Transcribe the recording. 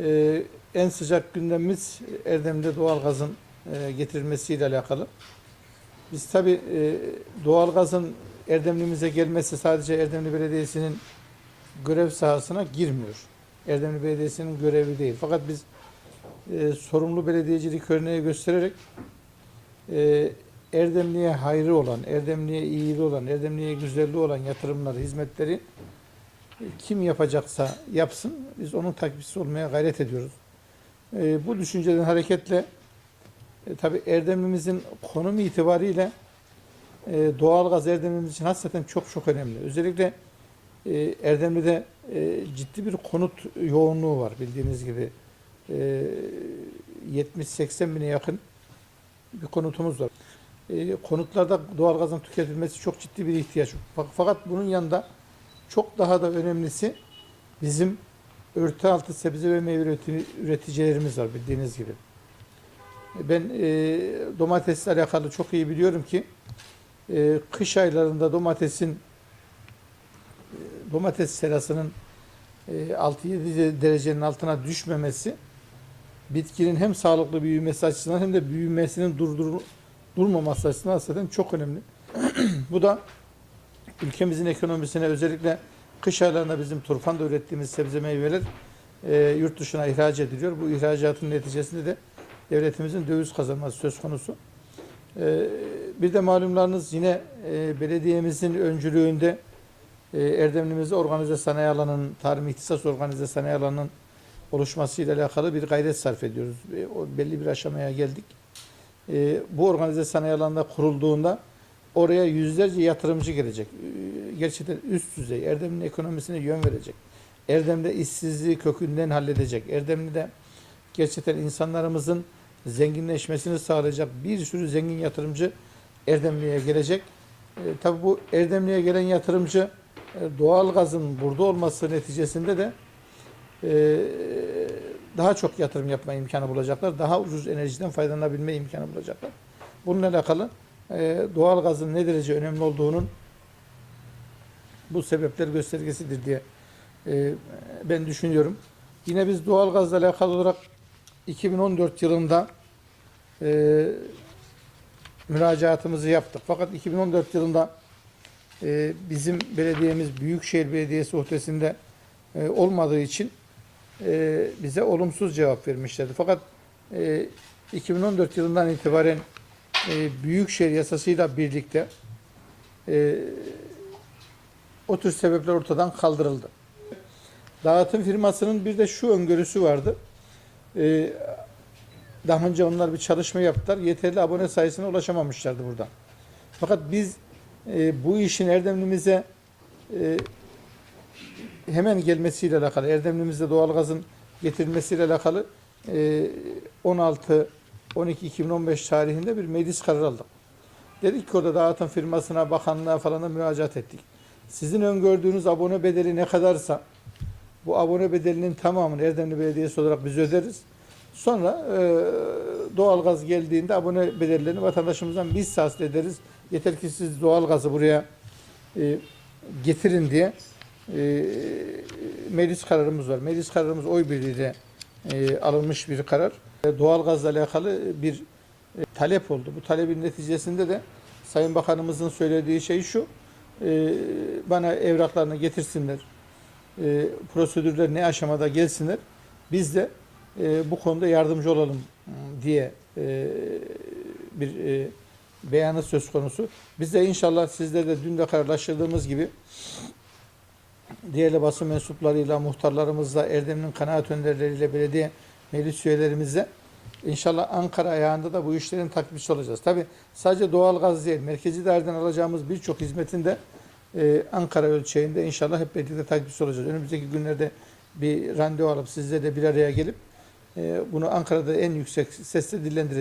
Ee, en sıcak gündemimiz Erdem'de doğalgazın e, getirilmesiyle alakalı. Biz tabi e, doğalgazın Erdemli'mize gelmesi sadece Erdemli Belediyesi'nin görev sahasına girmiyor. Erdemli Belediyesi'nin görevi değil. Fakat biz e, sorumlu belediyecilik örneği göstererek e, Erdemli'ye hayrı olan, Erdemli'ye iyiliği olan, Erdemli'ye güzelliği olan yatırımları, hizmetleri kim yapacaksa yapsın, biz onun takipçisi olmaya gayret ediyoruz. E, bu düşünceden hareketle e, tabii Erdemlimizin konumu itibariyle e, doğalgaz Erdemlimiz için hakikaten çok çok önemli. Özellikle e, Erdemli'de e, ciddi bir konut yoğunluğu var bildiğiniz gibi. E, 70-80 bine yakın bir konutumuz var. E, konutlarda doğalgazın tüketilmesi çok ciddi bir ihtiyaç. Fak- Fakat bunun yanında çok daha da önemlisi bizim örtü altı sebze ve meyve üreti- üreticilerimiz var bildiğiniz gibi. Ben e, domatesle alakalı çok iyi biliyorum ki e, kış aylarında domatesin e, domates serasının e, 6-7 derecenin altına düşmemesi bitkinin hem sağlıklı büyümesi açısından hem de büyümesinin durdur durmaması açısından aslında çok önemli. Bu da ülkemizin ekonomisine özellikle kış aylarında bizim turfanda ürettiğimiz sebze meyveler e, yurt dışına ihraç ediliyor. Bu ihracatın neticesinde de devletimizin döviz kazanması söz konusu. E, bir de malumlarınız yine e, belediyemizin öncülüğünde e, Erdemli'mizde organize sanayi alanının, tarım ihtisas organize sanayi alanının oluşmasıyla alakalı bir gayret sarf ediyoruz. E, o belli bir aşamaya geldik. E, bu organize sanayi alanında kurulduğunda oraya yüzlerce yatırımcı gelecek. E, Gerçekten üst düzey, Erdemli'nin ekonomisine yön verecek. Erdem'de işsizliği kökünden halledecek. Erdemli'de gerçekten insanlarımızın zenginleşmesini sağlayacak bir sürü zengin yatırımcı Erdemli'ye gelecek. E, tabii bu Erdemli'ye gelen yatırımcı e, doğalgazın burada olması neticesinde de e, daha çok yatırım yapma imkanı bulacaklar. Daha ucuz enerjiden faydalanabilme imkanı bulacaklar. Bununla alakalı e, doğalgazın ne derece önemli olduğunun bu sebepler göstergesidir diye e, ben düşünüyorum. Yine biz doğalgazla alakalı olarak 2014 yılında e, müracaatımızı yaptık. Fakat 2014 yılında e, bizim belediyemiz Büyükşehir Belediyesi uhdesinde olmadığı için bize olumsuz cevap vermişlerdi. Fakat e, 2014 yılından itibaren e, Büyükşehir yasasıyla birlikte e, o tür sebepler ortadan kaldırıldı. Dağıtım firmasının bir de şu öngörüsü vardı. E, daha önce onlar bir çalışma yaptılar. Yeterli abone sayısına ulaşamamışlardı burada. Fakat biz e, bu işin Erdemlimize e, hemen gelmesiyle alakalı, Erdemlimizde doğalgazın getirilmesiyle alakalı e, 16 12 2015 tarihinde bir meclis kararı aldık. Dedik ki orada dağıtım firmasına, bakanlığa falan da müracaat ettik. Sizin öngördüğünüz abone bedeli ne kadarsa bu abone bedelinin tamamını Erdemli Belediyesi olarak biz öderiz. Sonra e, doğalgaz geldiğinde abone bedellerini vatandaşımızdan biz tahsil ederiz. Yeter ki siz doğalgazı buraya e, getirin diye e, meclis kararımız var. Meclis kararımız oy birliğiyle e, alınmış bir karar. Doğalgazla alakalı bir e, talep oldu. Bu talebin neticesinde de Sayın Bakanımızın söylediği şey şu. e, bana evraklarını getirsinler. E, prosedürler ne aşamada gelsinler. Biz de bu konuda yardımcı olalım diye bir beyanı söz konusu. Biz de inşallah sizlerle dün de kararlaştırdığımız gibi değerli basın mensuplarıyla, muhtarlarımızla, Erdem'in kanaat önderleriyle, belediye meclis üyelerimizle inşallah Ankara ayağında da bu işlerin takipçisi olacağız. Tabi sadece doğalgaz değil, merkezi daireden alacağımız birçok hizmetin de e, Ankara ölçeğinde inşallah hep birlikte takipçisi olacağız. Önümüzdeki günlerde bir randevu alıp sizle de bir araya gelip e, bunu Ankara'da en yüksek sesle dillendireceğiz.